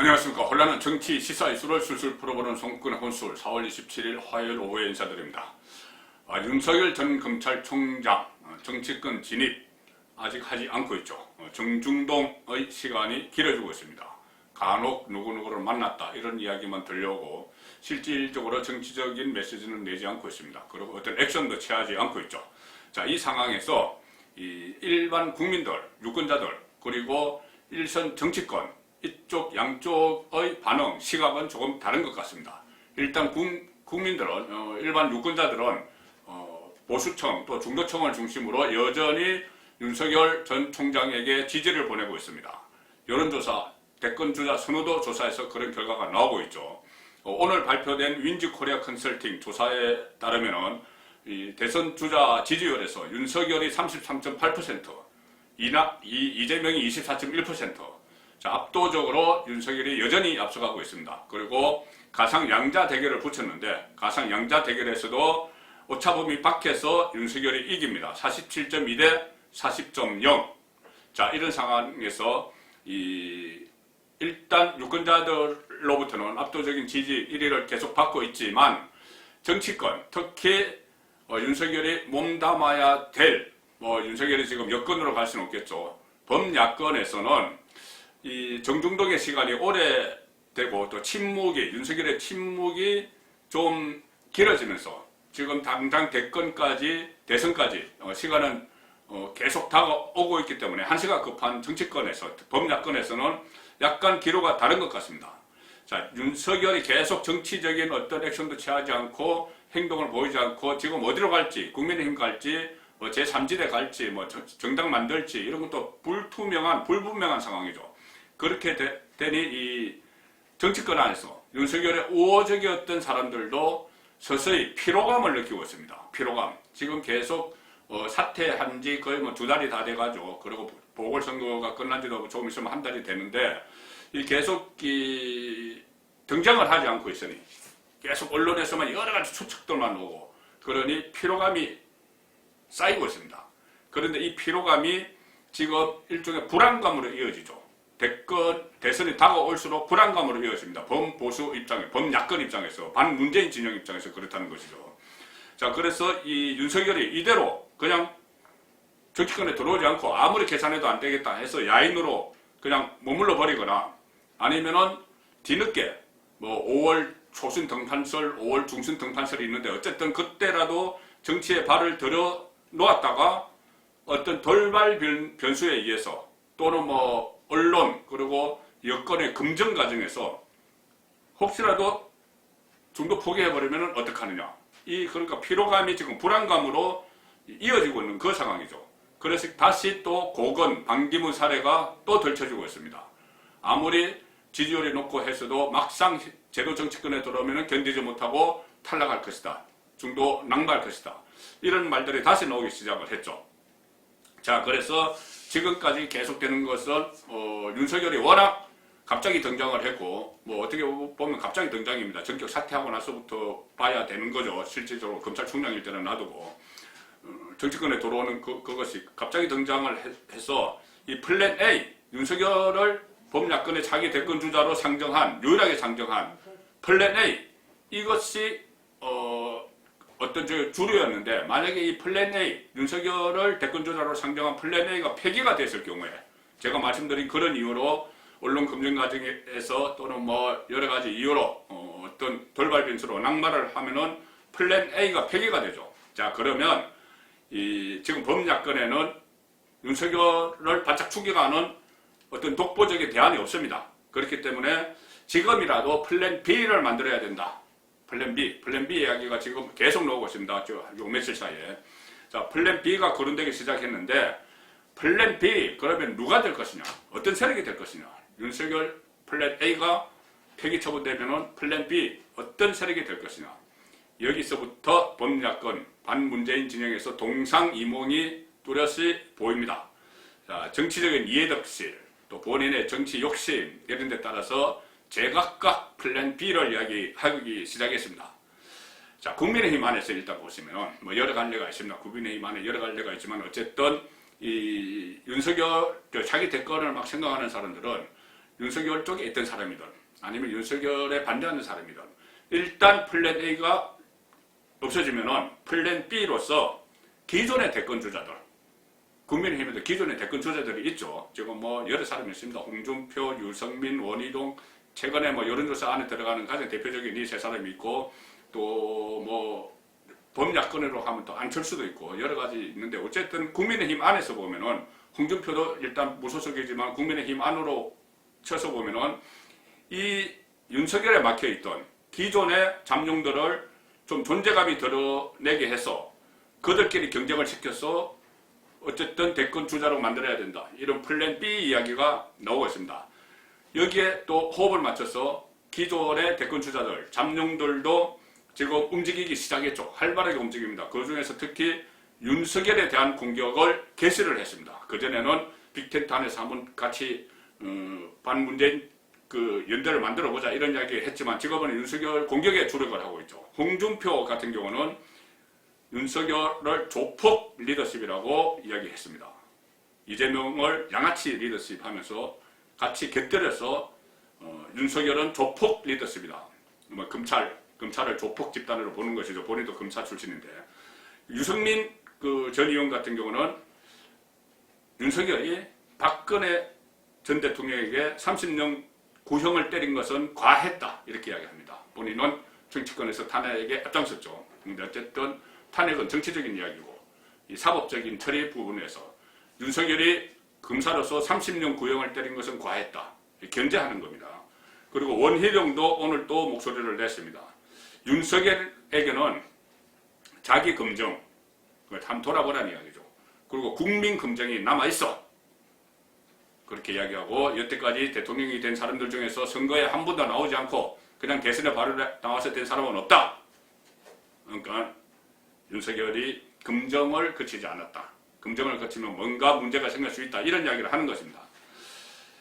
안녕하십니까. 혼란한 정치 시사 이슈를 술술 풀어보는 송근의 혼술 4월 27일 화요일 오후에 인사드립니다. 아, 윤석열 전 검찰총장 어, 정치권 진입 아직 하지 않고 있죠. 어, 정중동의 시간이 길어지고 있습니다. 간혹 누구누구를 만났다 이런 이야기만 들려오고 실질적으로 정치적인 메시지는 내지 않고 있습니다. 그리고 어떤 액션도 취하지 않고 있죠. 자, 이 상황에서 이 일반 국민들, 유권자들 그리고 일선 정치권 이쪽 양쪽의 반응 시각은 조금 다른 것 같습니다. 일단 국, 국민들은 어, 일반 유권자들은 어, 보수층 또 중도층을 중심으로 여전히 윤석열 전 총장에게 지지를 보내고 있습니다. 여론조사 대권 주자 선호도 조사에서 그런 결과가 나오고 있죠. 어, 오늘 발표된 윈지 코리아 컨설팅 조사에 따르면은 이 대선 주자 지지율에서 윤석열이 33.8%, 이나, 이, 이재명이 24.1%, 자, 압도적으로 윤석열이 여전히 앞서가고 있습니다. 그리고 가상 양자 대결을 붙였는데 가상 양자 대결에서도 오차범위 밖에서 윤석열이 이깁니다. 47.2 대 40.0. 자, 이런 상황에서 이 일단 유권자들로부터는 압도적인 지지 1위를 계속 받고 있지만 정치권, 특히 어, 윤석열이 몸담아야 될, 뭐 윤석열이 지금 여권으로 갈 수는 없겠죠. 범야권에서는 이 정중동의 시간이 오래되고 또 침묵이 윤석열의 침묵이 좀 길어지면서 지금 당장 대권까지 대선까지 어, 시간은 어, 계속 다가오고 있기 때문에 한시가 급한 정치권에서 범야권에서는 약간 기로가 다른 것 같습니다. 자 윤석열이 계속 정치적인 어떤 액션도 취하지 않고 행동을 보이지 않고 지금 어디로 갈지 국민의힘 갈지 뭐 제3지대 갈지 뭐 정- 정당 만들지 이런 것도 불투명한 불분명한 상황이죠. 그렇게 되, 되니 이 정치권 안에서 윤석열의 우호적이었던 사람들도 서서히 피로감을 느끼고 있습니다. 피로감. 지금 계속 어, 사퇴한 지 거의 뭐 두 달이 다 돼가지고 그리고 보궐선거가 끝난 지도 조금 있으면 한 달이 되는데 이 계속 이 등장을 하지 않고 있으니 계속 언론에서만 여러 가지 추측들만 오고 그러니 피로감이 쌓이고 있습니다. 그런데 이 피로감이 지금 일종의 불안감으로 이어지죠. 대권 대선이 다가올수록 불안감으로 이어집니다. 범보수 입장에, 범야권 입장에서, 반문재인 진영 입장에서 그렇다는 것이죠. 자, 그래서 이 윤석열이 이대로 그냥 정치권에 들어오지 않고 아무리 계산해도 안 되겠다 해서 야인으로 그냥 머물러 버리거나 아니면은 뒤늦게 뭐 5월 초순 등판설, 5월 중순 등판설이 있는데 어쨌든 그때라도 정치에 발을 들여 놓았다가 어떤 돌발 변, 변수에 의해서 또는 뭐 언론 그리고 여권의 금전 과정에서 혹시라도 중도 포기해버리면 어떡하느냐. 이 그러니까 피로감이 지금 불안감으로 이어지고 있는 그 상황이죠. 그래서 다시 또 고건 반기문 사례가 또 덜쳐지고 있습니다. 아무리 지지율이 높고 해서도 막상 제도 정치권에 들어오면 견디지 못하고 탈락할 것이다. 중도 낭비할 것이다. 이런 말들이 다시 나오기 시작을 했죠. 자, 그래서 지금까지 계속되는 것은 어, 윤석열이 워낙 갑자기 등장을 했고 뭐 어떻게 보면 갑자기 등장입니다. 전격 사퇴하고 나서부터 봐야 되는 거죠. 실질적으로 검찰 총장일 때는 놔두고 어, 정치권에 들어오는 그, 그것이 갑자기 등장을 해- 해서 이 플랜 A 윤석열을 범야권의 자기 대권 주자로 상정한 유일하게 상정한 플랜 A 이것이 어, 어떤 저 주류였는데 만약에 이 플랜 A 윤석열을 대권 주자로 상정한 플랜 A가 폐기가 됐을 경우에 제가 말씀드린 그런 이유로 언론 검증 과정에서 또는 뭐 여러 가지 이유로 어, 떤 돌발 변수로 낙마를 하면은 플랜 A가 폐기가 되죠. 자 그러면 이 지금 범야권에는 윤석열을 바짝 추격하는 어떤 독보적인 대안이 없습니다. 그렇기 때문에 지금이라도 플랜 B를 만들어야 된다. 플랜 B, 플랜 B 이야기가 지금 계속 나오고 있습니다. 저, 요 며칠 사이에. 자, 플랜 B가 거론되기 시작했는데, 플랜 B, 그러면 누가 될 것이냐? 어떤 세력이 될 것이냐? 윤석열 플랜 A가 폐기 처분되면은 플랜 B, 어떤 세력이 될 것이냐? 여기서부터 범야권, 반문재인 진영에서 동상이몽이 뚜렷이 보입니다. 자, 정치적인 이해덕실, 또 본인의 정치 욕심 이런 데 따라서 제각각 플랜 B를 이야기하기 시작했습니다. 자, 국민의힘 안에서 일단 보시면 뭐 여러 갈래가 있습니다. 국민의힘 안에 여러 갈래가 있지만 어쨌든 이 윤석열 저 자기 대권을 막 생각하는 사람들은 윤석열 쪽에 있던 사람이든 아니면 윤석열에 반대하는 사람이든 일단 플랜 A가 없어지면은 플랜 B로서 기존의 대권 주자들 국민의힘에도 기존의 대권 주자들이 있죠. 지금 뭐 여러 사람이 있습니다. 홍준표, 유성민, 원희동 최근에 뭐 여론조사 안에 들어가는 가장 대표적인 이 세 사람이 있고 또 뭐 범야권으로 하면 또 안철수도 있고 여러 가지 있는데 어쨌든 국민의힘 안에서 보면은 홍준표도 일단 무소속이지만 국민의힘 안으로 쳐서 보면은 이 윤석열에 막혀 있던 기존의 잠룡들을 좀 존재감이 드러내게 해서 그들끼리 경쟁을 시켜서 어쨌든 대권 주자로 만들어야 된다. 이런 플랜 B 이야기가 나오고 있습니다. 여기에 또 호흡을 맞춰서 기존의 대권 주자들, 잠룡들도 지금 움직이기 시작했죠. 활발하게 움직입니다. 그 중에서 특히 윤석열에 대한 공격을 개시를 했습니다. 그전에는 빅텐트 안에서 한번 같이 어, 반문재인 그 연대를 만들어 보자 이런 이야기 했지만 지금은 윤석열 공격에 주력을 하고 있죠. 홍준표 같은 경우는 윤석열을 조폭 리더십이라고 이야기했습니다. 이재명을 양아치 리더십 하면서 같이 곁들여서 어, 윤석열은 조폭 리더십이다. 뭐 검찰, 검찰을 조폭 집단으로 보는 것이죠. 본인도 검사 출신인데. 유승민 그 전 의원 같은 경우는 윤석열이 박근혜 전 대통령에게 30년 구형을 때린 것은 과했다. 이렇게 이야기합니다. 본인은 정치권에서 탄핵에 앞장섰죠. 근데 어쨌든 탄핵은 정치적인 이야기고 이 사법적인 처리 부분에서 윤석열이 검사로서 30년 구형을 때린 것은 과했다. 견제하는 겁니다. 그리고 원희룡도 오늘 또 목소리를 냈습니다. 윤석열에게는 자기 검증, 그걸 한번 돌아보라는 이야기죠. 그리고 국민 검증이 남아있어. 그렇게 이야기하고 여태까지 대통령이 된 사람들 중에서 선거에 한 번도 나오지 않고 그냥 대선에 바로 나와서 된 사람은 없다. 그러니까 윤석열이 검증을 거치지 않았다. 검증을 거치면 뭔가 문제가 생길 수 있다. 이런 이야기를 하는 것입니다.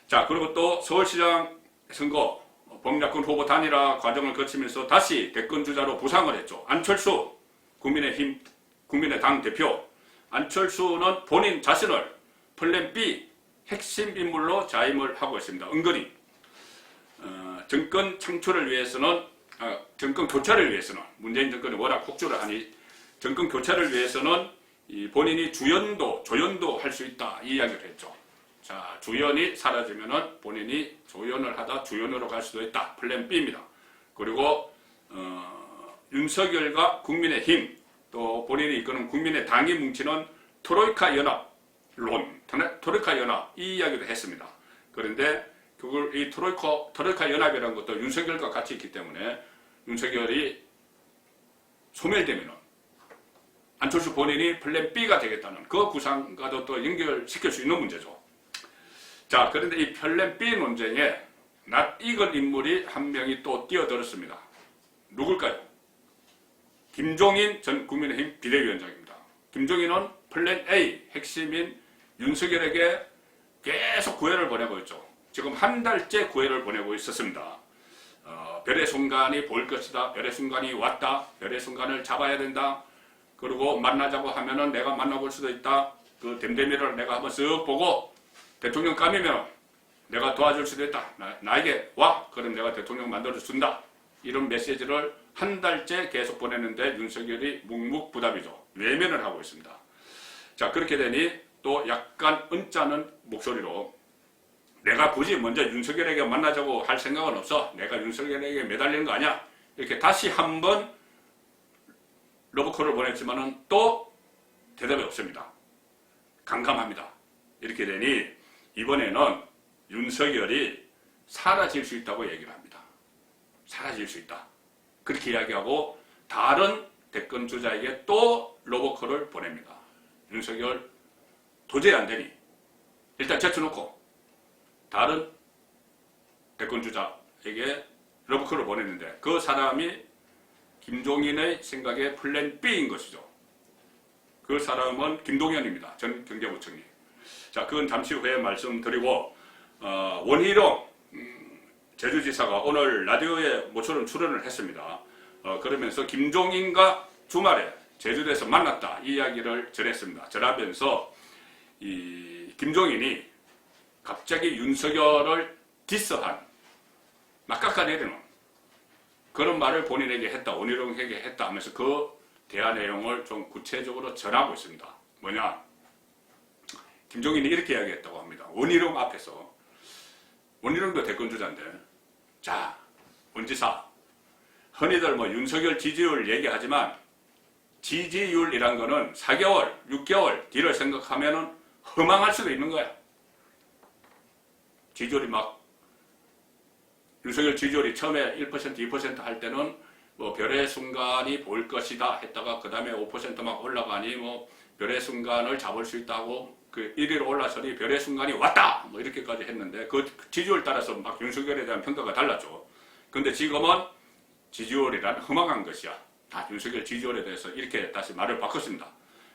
자, 그리고 또 서울시장 선거 범야권 후보 단일화 과정을 거치면서 다시 대권 주자로 부상을 했죠. 안철수 국민의힘 국민의당 대표 안철수는 본인 자신을 플랜 B 핵심 인물로 자임을 하고 있습니다. 은근히 어, 정권 창출을 위해서는 아, 정권 교체를 위해서는 문재인 정권이 워낙 폭주를 하니 정권 교체를 위해서는 이 본인이 주연도 조연도 할 수 있다 이 이야기를 했죠. 자 주연이 사라지면은 본인이 조연을 하다 주연으로 갈 수도 있다. 플랜 B입니다. 그리고 어, 윤석열과 국민의힘 또 본인이 이끄는 국민의 당이 뭉치는 트로이카 연합론, 트로이카 연합 이 이야기도 했습니다. 그런데 그걸 이 트로이카 트로이카 연합이라는 것도 윤석열과 같이 있기 때문에 윤석열이 소멸되면은 안철수 본인이 플랜 B가 되겠다는 그 구상과도 또 연결시킬 수 있는 문제죠. 자, 그런데 이 플랜 B 논쟁에 낯익은 인물이 한 명이 또 뛰어들었습니다. 누굴까요? 김종인 전 국민의힘 비대위원장입니다. 김종인은 플랜 A 핵심인 윤석열에게 계속 구애를 보내고 있죠. 지금 한 달째 구애를 보내고 있었습니다. 어, 별의 순간이 볼 것이다. 별의 순간이 왔다. 별의 순간을 잡아야 된다. 그리고 만나자고 하면은 내가 만나볼 수도 있다. 그 댐댐이를 내가 한번 쓱 보고 대통령 까미면 내가 도와줄 수도 있다. 나, 에게 와. 그럼 내가 대통령 만들어 준다. 이런 메시지를 한 달째 계속 보내는데 윤석열이 묵묵부답이죠. 외면을 하고 있습니다. 자 그렇게 되니 또 약간 은짜는 목소리로 내가 굳이 먼저 윤석열에게 만나자고 할 생각은 없어. 내가 윤석열에게 매달리는 거 아니야. 이렇게 다시 한번 러브콜을 보냈지만은 또 대답이 없습니다. 강감합니다. 이렇게 되니 이번에는 윤석열이 사라질 수 있다고 얘기를 합니다. 사라질 수 있다. 그렇게 이야기하고 다른 대권 주자에게 또 로보콜을 보냅니다. 윤석열 도저히 안 되니 일단 제쳐놓고 다른 대권 주자에게 로보콜을 보냈는데 그 사람이 김종인의 생각에 플랜 B인 것이죠. 그 사람은 김동연입니다. 전 경제부총리. 자, 그건 잠시 후에 말씀드리고 어, 원희룡 음, 제주지사가 오늘 라디오에 모처럼 출연을 했습니다. 어, 그러면서 김종인과 주말에 제주도에서 만났다 이 이야기를 전했습니다. 전하면서 이 김종인이 갑자기 윤석열을 디스한 막 깎아 내리는 그런 말을 본인에게 했다. 원희룡에게 했다 하면서 그 대화 내용을 좀 구체적으로 전하고 있습니다. 뭐냐? 김종인이 이렇게 이야기했다고 합니다. 원희룡 앞에서 원희룡도 대권주자인데 자 원지사 흔히들 뭐 윤석열 지지율 얘기하지만 지지율이란 거는 4개월, 6개월 뒤를 생각하면은 허망할 수도 있는 거야. 지지율이 막 윤석열 지지율이 처음에 1% 2%할 때는 뭐 별의 순간이 보일 것이다 했다가 그 다음에 5%막 올라가니 뭐 별의 순간을 잡을 수 있다고 그 1위로 올라서니 별의 순간이 왔다 뭐 이렇게까지 했는데 그 지지율 따라서 막 윤석열에 대한 평가가 달랐죠. 근데 지금은 지지율이란 허망한 것이야. 다 윤석열 지지율에 대해서 이렇게 다시 말을 바꿨습니다.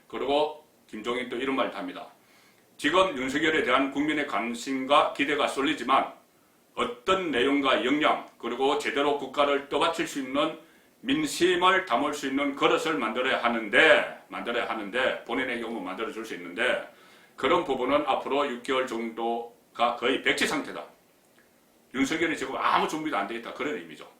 그리고 김종인 또 이런 말을 합니다. 지금 윤석열에 대한 국민의 관심과 기대가 쏠리지만 어떤 내용과 역량 그리고 제대로 국가를 떠받칠 수 있는 민심을 담을 수 있는 그릇을 만들어야 하는데 만들어야 하는데 본인의 경우 만들어 줄 수 있는데 그런 부분은 앞으로 6개월 정도가 거의 백지 상태다. 윤석열이 지금 아무 준비도 안 돼 있다 그런 의미죠.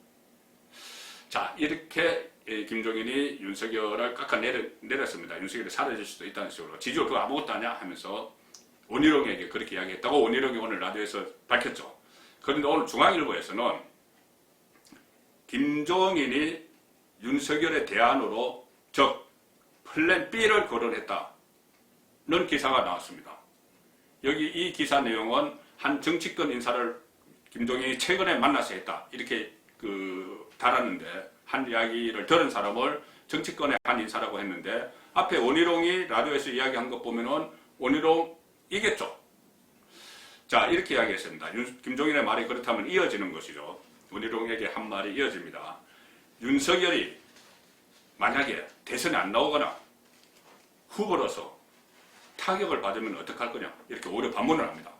자 이렇게 예, 김종인이 윤석열을 깎아내렸습니다. 윤석열이 사라질 수도 있다는 식으로 지지율 그거 아무것도 아니야 하면서 원희룡에게 그렇게 이야기했다고 원희룡이 오늘 라디오에서 밝혔죠. 그런데 오늘 중앙일보에서는 김종인이 윤석열의 대안으로 즉 플랜 B를 거론했다는 기사가 나왔습니다. 여기 이 기사 내용은 한 정치권 인사를 김종인이 최근에 만나서 했다 이렇게 그 달았는데 한 이야기를 들은 사람을 정치권의 한 인사라고 했는데 앞에 원희룡이 라디오에서 이야기한 것 보면은 원희룡 이겠죠. 자 이렇게 이야기했습니다. 윤- 김종인의 말이 그렇다면 이어지는 것이죠. 원희룡에게 한 말이 이어집니다. 윤석열이 만약에 대선에 안 나오거나 후보로서 타격을 받으면 어떡할 거냐 이렇게 오히려 반문을 합니다.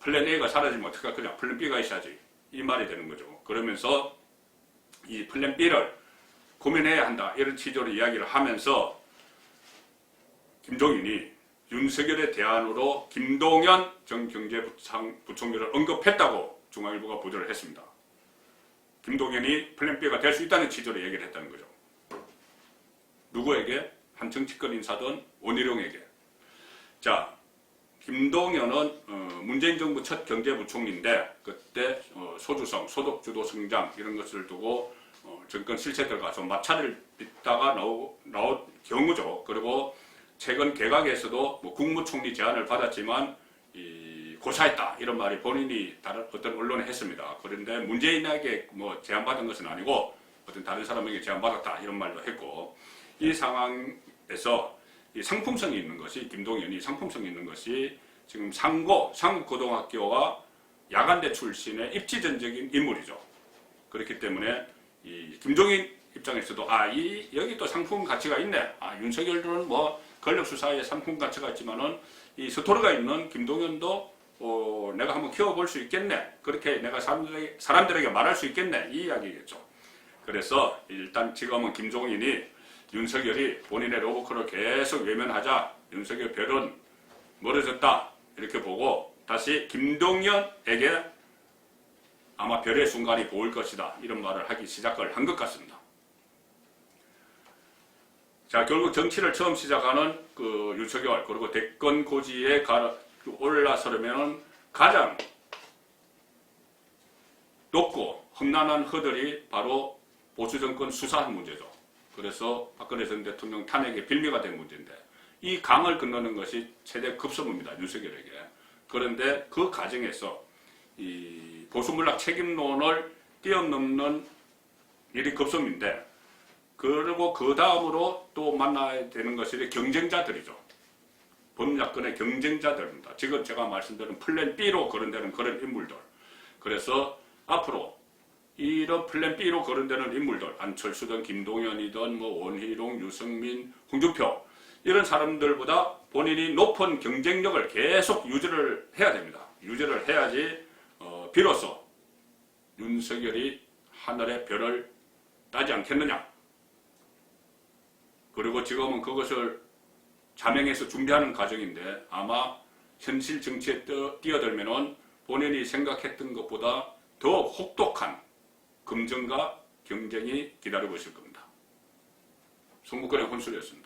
플랜 A가 사라지면 어떡할 거냐 플랜 B가 있어야지 이 말이 되는 거죠. 그러면서 이 플랜 B를 고민해야 한다 이런 취지로 이야기를 하면서 김종인이 윤석열의 대안으로 김동연 전 경제부총리를 언급했다고 중앙일보가 보도를 했습니다. 김동연이 플랜 B가 될 수 있다는 취지로 얘기를 했다는 거죠. 누구에게? 한 정치권 인사든 원희룡에게. 자, 김동연은 어, 문재인 정부 첫 경제부총리인데 그때 어, 소주성, 소득주도 성장 이런 것을 두고 어, 정권 실세들과 좀 마찰을 빚다가 나오, 나온 경우죠. 그리고 최근 개각에서도 뭐 국무총리 제안을 받았지만 이 고사했다 이런 말이 본인이 다른 어떤 언론에 했습니다. 그런데 문재인에게 뭐 제안받은 것은 아니고 어떤 다른 사람에게 제안받았다 이런 말도 했고 이 상황에서 이 상품성이 있는 것이 김동연이 상품성이 있는 것이 지금 상고 상고등학교와 야간대 출신의 입지전적인 인물이죠. 그렇기 때문에 이 김종인 입장에서도 아 이 여기 또 상품 가치가 있네. 아 윤석열들은 뭐 권력 수사에 상품 가치가 있지만은 이 스토리가 있는 김동연도 어, 내가 한번 키워볼 수 있겠네. 그렇게 내가 사람들에게, 사람들에게 말할 수 있겠네. 이 이야기겠죠. 그래서 일단 지금은 김종인이 윤석열이 본인의 로보크를 계속 외면하자 윤석열 별은 멀어졌다. 이렇게 보고 다시 김동연에게 아마 별의 순간이 보일 것이다. 이런 말을 하기 시작을 한 것 같습니다. 자, 결국 정치를 처음 시작하는 그 윤석열, 그리고 대권 고지에 가, 올라서려면 가장 높고 험난한 허들이 바로 보수 정권 수사 문제죠. 그래서 박근혜 전 대통령 탄핵의 빌미가 된 문제인데 이 강을 건너는 것이 최대 급선무입니다. 윤석열에게. 그런데 그 과정에서 이 보수문락 책임론을 뛰어넘는 일이 급선무인데 그리고 그 다음으로 또 만나야 되는 것이 경쟁자들이죠. 범야권의 경쟁자들입니다. 지금 제가 말씀드린 플랜 B로 거론되는 그런 인물들. 그래서 앞으로 이런 플랜 B로 거론되는 인물들, 안철수든 김동연이든 뭐 원희룡, 유승민, 홍준표 이런 사람들보다 본인이 높은 경쟁력을 계속 유지를 해야 됩니다. 유지를 해야지 어, 비로소 윤석열이 하늘의 별을 따지 않겠느냐. 그리고 지금은 그것을 자명해서 준비하는 과정인데 아마 현실 정치에 뛰어- 뛰어들면은 본인이 생각했던 것보다 더 혹독한 검증과 경쟁이 기다리고 있을 겁니다. 송무권의 혼술이었습니다.